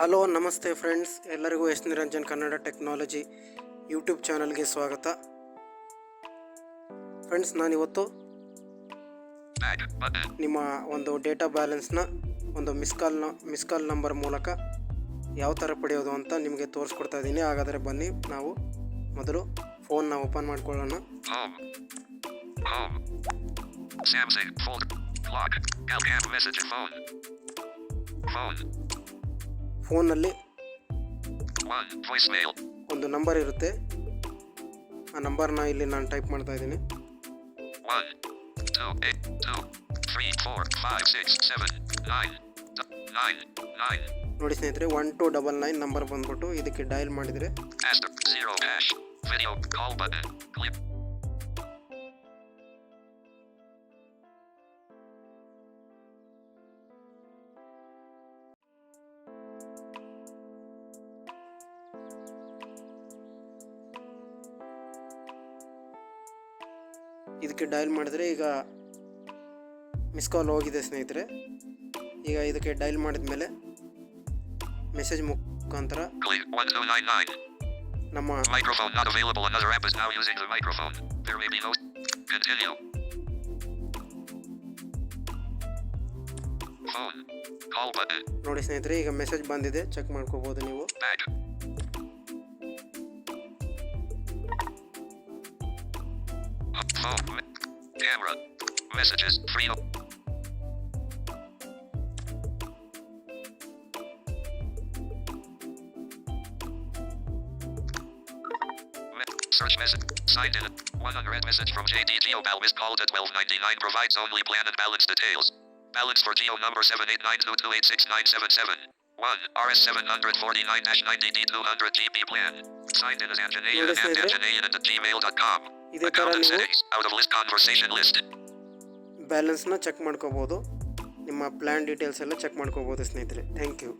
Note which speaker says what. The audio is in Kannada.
Speaker 1: ಹಲೋ, ನಮಸ್ತೆ ಫ್ರೆಂಡ್ಸ್ ಎಲ್ಲರಿಗೂ S Niranjan Kannada technology YouTube ಚಾನಲ್ಗೆ ಸ್ವಾಗತ ಫ್ರೆಂಡ್ಸ್, ನಾನಿವತ್ತು ನಿಮ್ಮ ಒಂದು ಡೇಟಾ ಬ್ಯಾಲೆನ್ಸ್ನ, ಒಂದು ಮಿಸ್ ಕಾಲ್ನ, ಮಿಸ್ ಕಾಲ್ ನಂಬರ್ ಮೂಲಕ ಯಾವ ಥರ ಪಡೆಯೋದು ಅಂತ ನಿಮಗೆ ತೋರಿಸ್ಕೊಡ್ತಾ ಇದ್ದೀನಿ ಹಾಗಾದರೆ ಬನ್ನಿ, ನಾವು ಮೊದಲು ಫೋನ್ನ ಓಪನ್ ಮಾಡ್ಕೊಳ್ಳೋಣ.
Speaker 2: Samsung folder. Lock. Calcam message, phone. Phone.
Speaker 1: ಫೋನಲ್ಲಿ. ಒಂದು ನಂಬರ್ ಇರುತ್ತೆ ಆ ನಂಬರ್ನ ಇಲ್ಲಿ ನಾನು ಟೈಪ್ ಮಾಡ್ತಾ ಇದ್ದೀನಿ. ನೋಡಿ ಸ್ನೇಹಿತರೆ one two double nine number ಬಂದ್ಬಿಟ್ಟು ಇದಕ್ಕೆ ಡಯಲ್ ಮಾಡಿದರೆ ಇದಕ್ಕೆ ಡೈಲ್ ಮಾಡಿದ್ರೆ ಈಗ ಮಿಸ್ ಕಾಲ್ ಹೋಗಿದೆ ಸ್ನೇಹಿತರೆ. ಈಗ ಇದಕ್ಕೆ ಡೈಲ್ ಮಾಡಿದ ಮೇಲೆ ಮೆಸೇಜ್ ಮುಖಾಂತರ ನಮ್ಮ ನೋಡಿ ಸ್ನೇಹಿತರೆ ಈಗ ಮೆಸೇಜ್ ಬಂದಿದೆ. ಚೆಕ್ ಮಾಡ್ಕೋಬಹುದು ನೀವು.
Speaker 2: Phone. Camera. Messages. Free. Search message. Signed in. One unread message from JD GeoBal missed called at 1299 provides only plan and balance details. Balance for Geo number 7892286977. 1. RS 749-90D 200 GB plan. Signed in as Anjanayan and? Anjanayan at gmail.com.
Speaker 1: ಇದೇ ಥರ ನೀವು. ಬ್ಯಾಲೆನ್ಸ್ನ ಚೆಕ್ ಮಾಡ್ಕೋಬೋದು. ನಿಮ್ಮ ಪ್ಲ್ಯಾನ್ ಡೀಟೇಲ್ಸ್ ಎಲ್ಲ ಚೆಕ್ ಮಾಡ್ಕೋಬೋದು ಸ್ನೇಹಿತರೆ. Thank you